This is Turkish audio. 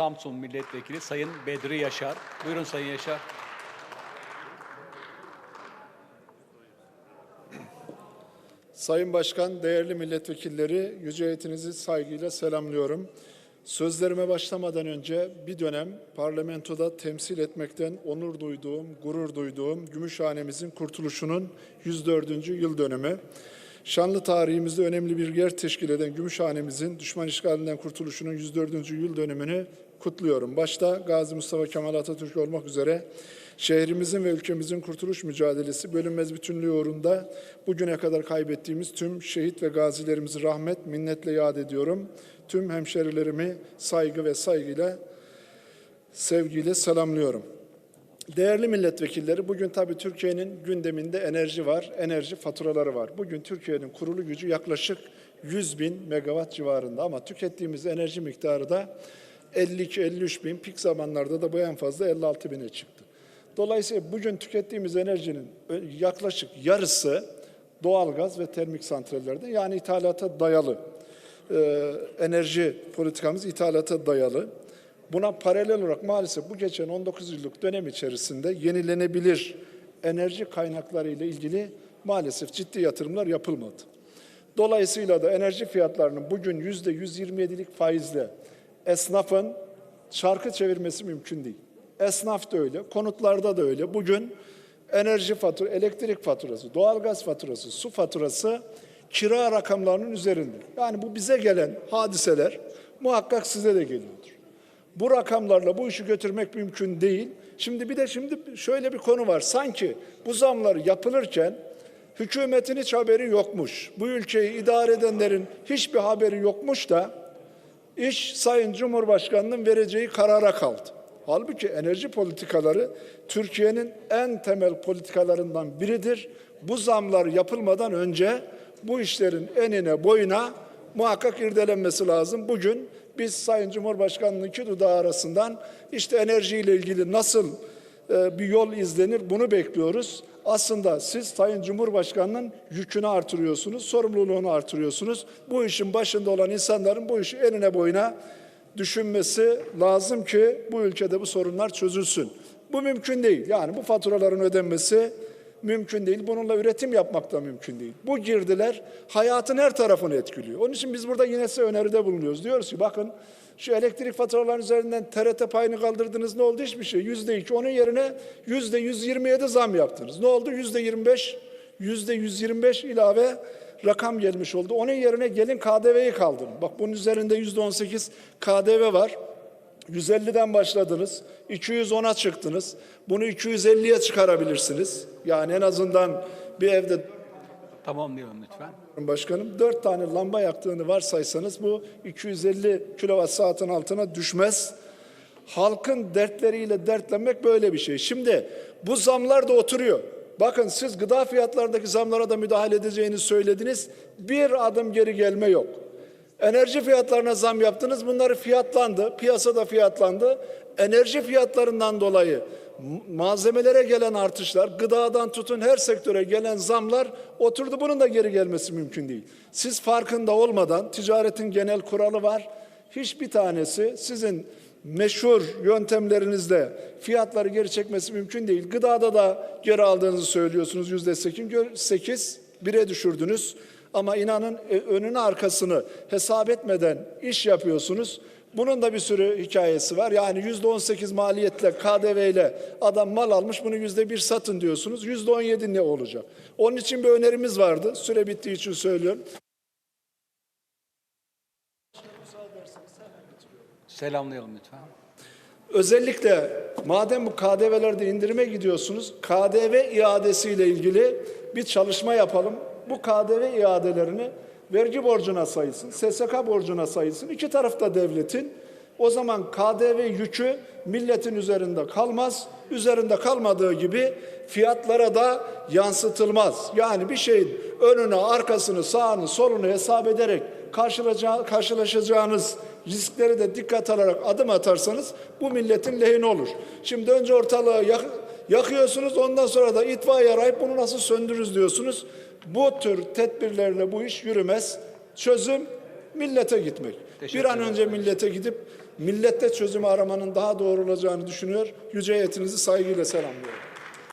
Samsun Milletvekili Sayın Bedri Yaşar. Buyurun Sayın Yaşar. Sayın Başkan, değerli milletvekilleri, yüce heyetinizi saygıyla selamlıyorum. Sözlerime başlamadan önce bir dönem parlamentoda temsil etmekten onur duyduğum, gurur duyduğum Gümüşhanemizin kurtuluşunun 104. yıl dönümü. Şanlı tarihimizde önemli bir yer teşkil eden Gümüşhanemizin düşman işgalinden kurtuluşunun 104. yıl dönümünü kutluyorum. Başta Gazi Mustafa Kemal Atatürk olmak üzere şehrimizin ve ülkemizin kurtuluş mücadelesi bölünmez bütünlüğü uğrunda bugüne kadar kaybettiğimiz tüm şehit ve gazilerimizi rahmet, minnetle yad ediyorum. Tüm hemşerilerimi saygı ve saygıyla, sevgiyle selamlıyorum. Değerli milletvekilleri, bugün tabii Türkiye'nin gündeminde enerji var, enerji faturaları var. Bugün Türkiye'nin kurulu gücü yaklaşık 100 bin megawatt civarında ama tükettiğimiz enerji miktarı da 52-53 bin, pik zamanlarda da bu en fazla 56 bine çıktı. Dolayısıyla bugün tükettiğimiz enerjinin yaklaşık yarısı doğalgaz ve termik santrallerden yani ithalata dayalı. Ee, enerji politikamız ithalata dayalı. Buna paralel olarak maalesef bu geçen 19 yıllık dönem içerisinde yenilenebilir enerji kaynakları ile ilgili maalesef ciddi yatırımlar yapılmadı. Dolayısıyla da enerji fiyatlarının bugün yüzde 127'lik faizle esnafın çarkı çevirmesi mümkün değil. Esnaf da öyle, konutlarda da öyle. Bugün enerji fatura, elektrik faturası, doğalgaz faturası, su faturası kira rakamlarının üzerinde. Yani bu bize gelen hadiseler muhakkak size de geliyordur. Bu rakamlarla bu işi götürmek mümkün değil. Şimdi bir de şimdi şöyle bir konu var. Sanki bu zamlar yapılırken hükümetin hiç haberi yokmuş. Bu ülkeyi idare edenlerin hiçbir haberi yokmuş da iş Sayın Cumhurbaşkanı'nın vereceği karara kaldı. Halbuki enerji politikaları Türkiye'nin en temel politikalarından biridir. Bu zamlar yapılmadan önce bu işlerin enine boyuna muhakkak irdelenmesi lazım. Bugün biz Sayın Cumhurbaşkanı'nın iki dudağı arasından işte enerjiyle ilgili nasıl e, bir yol izlenir bunu bekliyoruz. Aslında siz Sayın Cumhurbaşkanı'nın yükünü artırıyorsunuz, sorumluluğunu artırıyorsunuz. Bu işin başında olan insanların bu işi enine boyuna düşünmesi lazım ki bu ülkede bu sorunlar çözülsün. Bu mümkün değil. Yani bu faturaların ödenmesi mümkün değil. Bununla üretim yapmak da mümkün değil. Bu girdiler hayatın her tarafını etkiliyor. Onun için biz burada yine size öneride bulunuyoruz. Diyoruz ki bakın şu elektrik faturalarının üzerinden TRT payını kaldırdınız ne oldu? Hiçbir şey. Yüzde iki. Onun yerine yüzde 127 zam yaptınız. Ne oldu? Yüzde 25, yüzde 125 ilave rakam gelmiş oldu. Onun yerine gelin KDV'yi kaldırın. Bak bunun üzerinde yüzde 18 KDV var. 150'den başladınız, 210'a çıktınız. Bunu 250'ye çıkarabilirsiniz. Yani en azından bir evde Tamamlayalım lütfen. başkanım dört tane lamba yaktığını varsaysanız bu 250 kilowatt saatin altına düşmez. Halkın dertleriyle dertlenmek böyle bir şey. Şimdi bu zamlar da oturuyor. Bakın siz gıda fiyatlarındaki zamlara da müdahale edeceğini söylediniz. Bir adım geri gelme yok. Enerji fiyatlarına zam yaptınız. Bunları fiyatlandı. Piyasada fiyatlandı. Enerji fiyatlarından dolayı malzemelere gelen artışlar, gıdadan tutun her sektöre gelen zamlar oturdu. Bunun da geri gelmesi mümkün değil. Siz farkında olmadan ticaretin genel kuralı var. Hiçbir tanesi sizin meşhur yöntemlerinizle fiyatları geri çekmesi mümkün değil. Gıdada da geri aldığınızı söylüyorsunuz yüzde sekiz, bire düşürdünüz. Ama inanın e, önünü arkasını hesap etmeden iş yapıyorsunuz. Bunun da bir sürü hikayesi var. Yani yüzde on sekiz maliyetle, KDV ile adam mal almış bunu yüzde bir satın diyorsunuz. Yüzde on yedi ne olacak? Onun için bir önerimiz vardı. Süre bittiği için söylüyorum. Selamlayalım lütfen. Özellikle madem bu KDV'lerde indirime gidiyorsunuz, KDV iadesiyle ilgili bir çalışma yapalım. Bu KDV iadelerini vergi borcuna sayılsın, SSK borcuna sayılsın. İki tarafta devletin. O zaman KDV yükü milletin üzerinde kalmaz. Üzerinde kalmadığı gibi fiyatlara da yansıtılmaz. Yani bir şeyin önüne, arkasını, sağını, solunu hesap ederek karşılaşacağınız riskleri de dikkat alarak adım atarsanız bu milletin lehine olur. Şimdi önce ortalığı yak, yakıyorsunuz ondan sonra da itfaiye arayıp bunu nasıl söndürürüz diyorsunuz. Bu tür tedbirlerle bu iş yürümez. Çözüm millete gitmek. Teşekkür Bir an önce millete gidip millette çözümü aramanın daha doğru olacağını düşünüyor. Yüce heyetinizi saygıyla selamlıyorum.